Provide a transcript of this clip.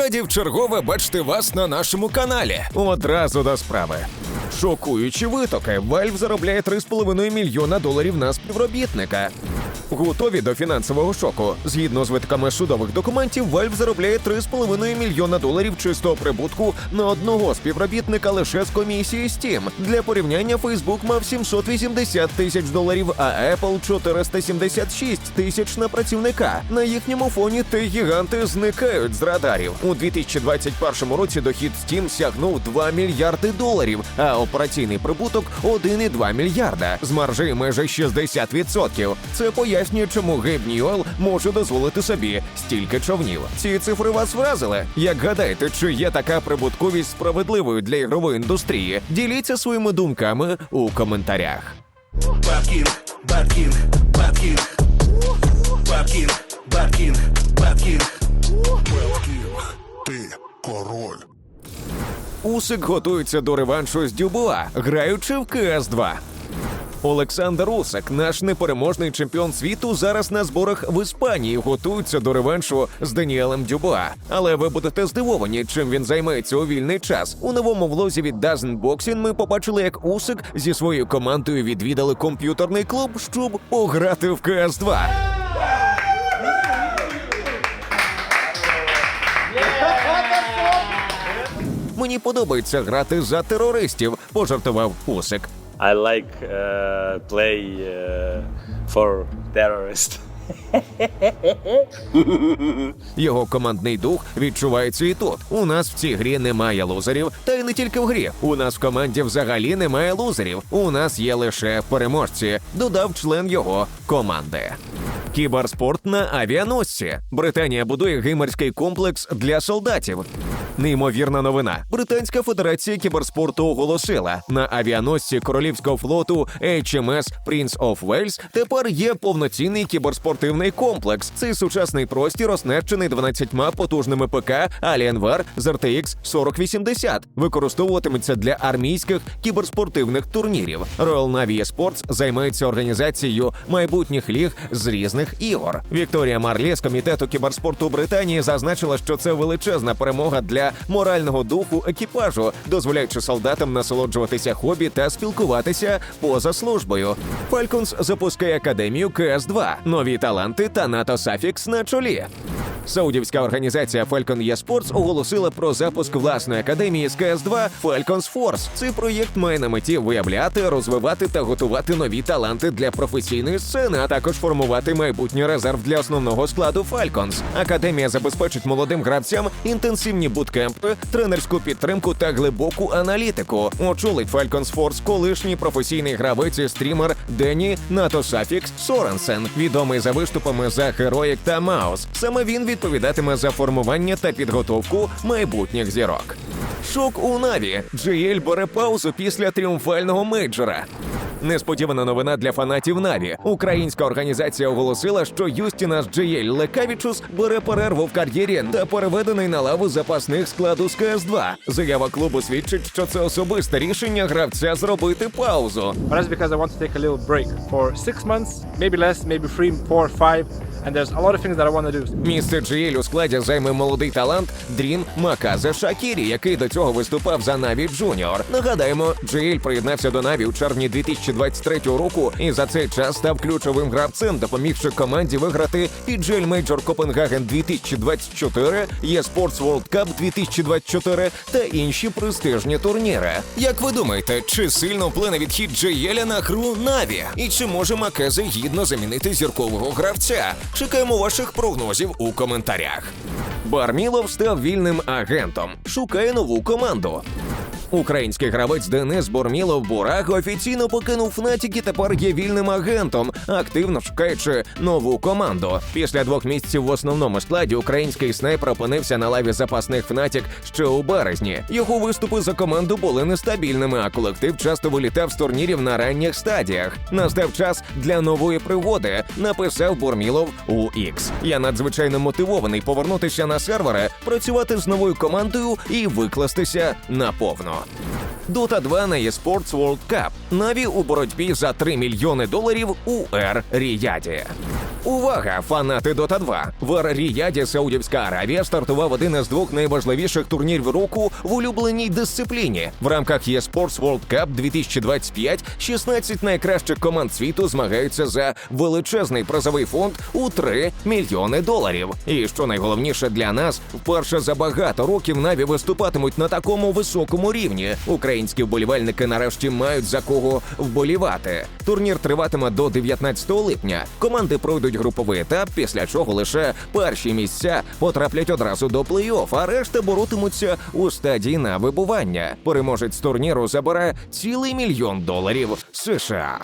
Раді вчергове бачити вас на нашому каналі. Одразу до справи. Шокуючі витоки. Valve заробляє 3,5 мільйона доларів на співробітника. Готові до фінансового шоку. Згідно з витками судових документів, Valve заробляє 3,5 мільйона доларів чистого прибутку на одного співробітника лише з комісії Steam. Для порівняння Facebook мав 780 тисяч доларів, а Apple 476 тисяч на працівника. На їхньому фоні ті гіганти зникають з радарів. У 2021 році дохід Steam сягнув 2 мільярди доларів, а операційний прибуток 1,2 мільярда з маржею майже 60%. Це пояснює, чому Гейб Ньюел може дозволити собі стільки човнів. Ці цифри вас вразили. Як гадаєте, чи є така прибутковість справедливою для ігрової індустрії? Діліться своїми думками у коментарях. Бабкін, Бабкін, Бабкін, Бабкін, Бабкін, Бабкін. Бабкін, ти король. Усик готується до реваншу з Дюбуа, граючи в КС 2 Олександр Усик, наш непереможний чемпіон світу, зараз на зборах в Іспанії готується до реваншу з Даніелем Дюбуа. Але ви будете здивовані, чим він займається у вільний час. У новому влозі від Dozen Boxing ми побачили, як Усик зі своєю командою відвідали комп'ютерний клуб, щоб пограти в КС 2 Мені подобається грати за терористів, пожартував Усик. I like uh, play uh, for terrorist. Його командний дух відчувається і тут. У нас в цій грі немає лузерів, та й не тільки в грі. У нас в команді взагалі немає лузерів. У нас є лише переможці. Додав член його команди. Кіберспорт на авіаносці. Британія будує геймерський комплекс для солдатів. Неймовірна новина. Британська федерація кіберспорту оголосила на авіаносці королівського флоту HMS Prince of Wales тепер є повноцінний кіберспортивний комплекс. Цей сучасний простір оснащений 12 потужними ПК Alienware з RTX 4080. Використовуватиметься для армійських кіберспортивних турнірів. Royal Navy Esports займається організацією майбутніх ліг з різних ігор. Вікторія Марлі з комітету кіберспорту Британії зазначила, що це величезна перемога для морального духу екіпажу, дозволяючи солдатам насолоджуватися хобі та спілкуватися поза службою. Falcons запускає академію КС 2 нові таланти та НАТО Сафікс на чолі. Саудівська організація Falcon eSports оголосила про запуск власної академії з КС 2 Falcons Force. Цей проєкт має на меті виявляти, розвивати та готувати нові таланти для професійної сцени, а також формувати майбутній резерв для основного складу Falcons. Академія забезпечить молодим гравцям інтенсивні буткемпи, тренерську підтримку та глибоку аналітику. Очолить Falcons Force колишній професійний гравець і стрімер Дені Натосафікс Соренсен, відомий за виступами за Heroic та Маус. Саме він відповідатиме за формування та підготовку майбутніх зірок. Шок у Наві. GL бере паузу після тріумфального мейджора. Несподівана новина для фанатів Наві. Українська організація оголосила, що Юстінас GL Лекавічус бере перерву в кар'єрі та переведений на лаву запасних складу з КС 2 Заява клубу свідчить, що це особисте рішення гравця зробити паузу. That's because I for six months, maybe less, maybe three, four, five. And there's a lot. Місце GL у складі займе молодий талант Дрін Маказе Шакірі, який до цього виступав за Наві Джуніор. Нагадаємо, GL приєднався до Наві у червні 2023 року і за цей час став ключовим гравцем, допомігши команді виграти PGL Major Copenhagen 2024, eSports World Cup 2024 та інші престижні турніри. Як ви думаєте, чи сильно вплине відхід Джеєля на гру Наві? І чи може Макезе гідно замінити зіркового гравця? Чекаємо ваших прогнозів у коментарях. Бармілов став вільним агентом. Шукає нову команду. Український гравець Денис Бормілов Бураг офіційно покинув Фнатік тепер є вільним агентом, активно шукаючи нову команду. Після двох місяців в основному складі український снайпер опинився на лаві запасних Фнатік ще у березні. Його виступи за команду були нестабільними, а колектив часто вилітав з турнірів на ранніх стадіях. Настав час для нової пригоди, написав Бурмілов у X. Я надзвичайно мотивований повернутися на сервери, працювати з новою командою і викластися наповно. Dota 2 на eSports World Cup. Наві у боротьбі за 3 мільйони доларів у Ер Ріяді. Увага, фанати Dota 2! В Ар-Ріяді, Саудівська Аравія, стартував один із двох найважливіших турнірів року в улюбленій дисципліні. В рамках eSports World Cup 2025 16 найкращих команд світу змагаються за величезний призовий фонд у 3 мільйони доларів. І що найголовніше для нас, вперше за багато років Наві виступатимуть на такому високому рівні. Українські вболівальники нарешті мають за кого вболівати. Турнір триватиме до 19 липня. Команди пройдуть груповий етап, після чого лише перші місця потраплять одразу до плей-офф, а решта боротимуться у стадії на вибування. Переможець турніру забере цілий мільйон доларів США.